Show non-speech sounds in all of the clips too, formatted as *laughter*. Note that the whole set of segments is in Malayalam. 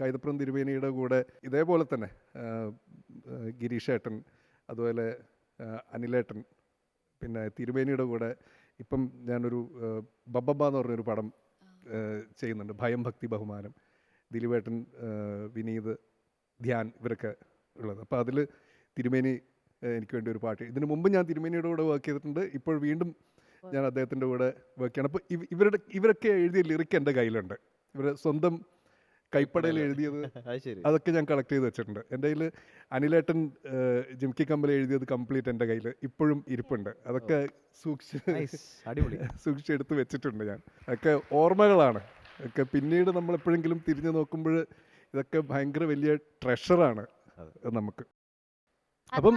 കൈതപ്രം തിരുവേനിയുടെ കൂടെ ഇതേപോലെ തന്നെ ഗിരീഷേട്ടൻ അതുപോലെ അനിലേട്ടൻ പിന്നെ തിരുവേനിയുടെ കൂടെ ഇപ്പം ഞാനൊരു ബബ്ബബ എന്ന് പറഞ്ഞൊരു പടം ചെയ്യുന്നുണ്ട്. ഭയം ഭക്തി ബഹുമാനം. ദിലീപേട്ടൻ വിനീത് ധ്യാൻ ഇവരൊക്കെ ഉള്ളത്. അപ്പോൾ അതിൽ തിരുമേനി എനിക്ക് വേണ്ടി ഒരു പാട്ട്. ഇതിനു മുമ്പ് ഞാൻ തിരുമേനിയുടെ കൂടെ വർക്ക് ചെയ്തിട്ടുണ്ട്. ഇപ്പോൾ വീണ്ടും ഞാൻ അദ്ദേഹത്തിന്റെ കൂടെ വർക്ക് ചെയ്യണം. അപ്പോൾ ഇവരുടെ ഇവരൊക്കെ എഴുതിയ ലിറിക്ക് എന്റെ കയ്യിലുണ്ട്. ഇവർ സ്വന്തം കൈപ്പടയിൽ എഴുതിയത് *laughs* അതൊക്കെ ഞാൻ കളക്ട് ചെയ്ത് വെച്ചിട്ടുണ്ട്. എന്റെ കയ്യിൽ അനിലേട്ടൻ ജിംകി കമ്പൽ എഴുതിയത് കംപ്ലീറ്റ് എന്റെ കയ്യിൽ ഇപ്പോഴും ഇരിപ്പുണ്ട്. അതൊക്കെ സൂക്ഷിച്ച് നൈസ് അടിപൊളി. *laughs* സൂക്ഷിച്ചെടുത്ത് വെച്ചിട്ടുണ്ട് ഞാൻ. അതൊക്കെ ഓർമ്മകളാണ്. ഒക്കെ പിന്നീട് നമ്മൾ എപ്പോഴെങ്കിലും തിരിഞ്ഞു നോക്കുമ്പോൾ ഇതൊക്കെ ഭയങ്കര വലിയ ട്രഷറാണ് നമുക്ക്. അപ്പം-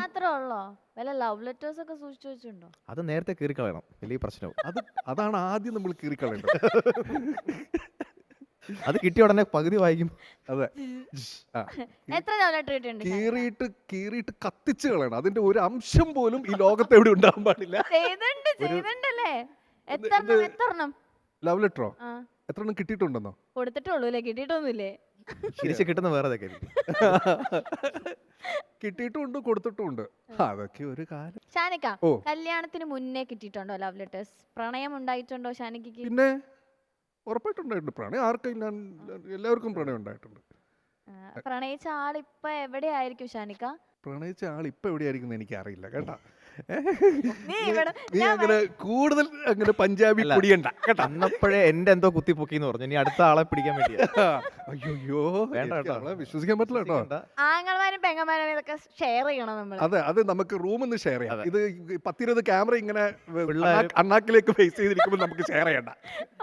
ലവ് ലെറ്റേഴ്സ് ഒക്കെ സൂക്ഷിച്ചു വെച്ചിട്ടുണ്ടോ? അത് നേരത്തെ കീറിക്കളയണം. വലിയ പ്രശ്നവും. അത് അതാണ് ആദ്യം നമ്മൾ കീറിക്കളയേണ്ടത്. *laughs* അത് കിട്ടിയ ഉടനെ പകുതി വായിക്കും. അതെ. ആ. എത്ര കിട്ടിയിട്ടുണ്ട്? കീറിയിട്ട് കീറിയിട്ട് കത്തിച്ച് കളയണം. അതിന്റെ ഒരു അംശം പോലും ഈ ലോകത്ത് എവിടെ ഉണ്ടാകാൻ പാടില്ല. ചെയ്തിട്ടുണ്ട് ചെയ്തിട്ടുണ്ടല്ലേ എത്രണ്ണം എത്രണ്ണം ലവ് ലെറ്ററോ? ആ. എത്ര എണ്ണം കിട്ടിയിട്ടുണ്ടെന്നോ? കൊടുത്തിട്ടുള്ളൂ അല്ലേ കിട്ടിയിട്ടൊന്നുമില്ലേ? തിരിച്ച് കിട്ടുന്ന വേറെ ഇതൊക്കെ ആയിരിക്കും. കിട്ടിയിട്ടുമുണ്ട് കൊടുത്തിട്ടുമുണ്ട് അതൊക്കെ ഒരു കാലം. ഷാനിക്ക ഓ. കല്യാണത്തിന് മുന്നേ കിട്ടിയിട്ടുണ്ടോ ലവ് ലെറ്റേഴ്സ്? പ്രണയം ഉണ്ടായിട്ടുണ്ടോ ഷാനിക്കയ്ക്ക്? പിന്നെ? ഉറപ്പായിട്ടുണ്ടായിട്ടുണ്ട് പ്രണയം ആർക്കും ഞാൻ എല്ലാവർക്കും പ്രണയം ഉണ്ടായിട്ടുണ്ട് പ്രണയിച്ച ആൾ ഇപ്പൊ എവിടെയായിരിക്കും ഷാനിക്ക? പ്രണയിച്ച ആൾ ഇപ്പൊ എവിടെയായിരിക്കും എനിക്ക് അറിയില്ല കേട്ടാ. നീ നീ അങ്ങനെ കൂടുതൽ അങ്ങനെ പഞ്ചാബി കുടിയണ്ട പൊടിയണ്ട കേട്ടാ? അന്നപ്പോഴേ എന്റെ എന്തോ കുത്തിപ്പൊക്കി എന്ന് പറഞ്ഞു. ഇനി അടുത്ത ആളെ പിടിക്കാൻ വേണ്ടിയാ. *laughs* അയ്യോ വേണ്ട കേട്ടോ. വിശ്വസിക്കാൻ പറ്റില്ല കേട്ടോ. വേണ്ട. ആങ്ങളമാരും പെങ്ങന്മാരും ഇതൊക്കെ ഷെയർ ചെയ്യണം നമ്മൾ അതെ അത് നമുക്ക് റൂം ഒന്ന് ഷെയർ ചെയ്യാം. ഇത് പത്തിരുപത് ക്യാമറ ഇങ്ങനെ അണ്ണാ- അണ്ണാക്കിലേക്ക് ഫേസ് ചെയ്തിരിക്കുമ്പോൾ നമുക്ക് ഷെയർ ചെയ്യണ്ട.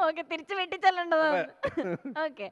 ഓക്കെ തിരിച്ചു വെട്ടിച്ചല്ലേ ഓക്കെ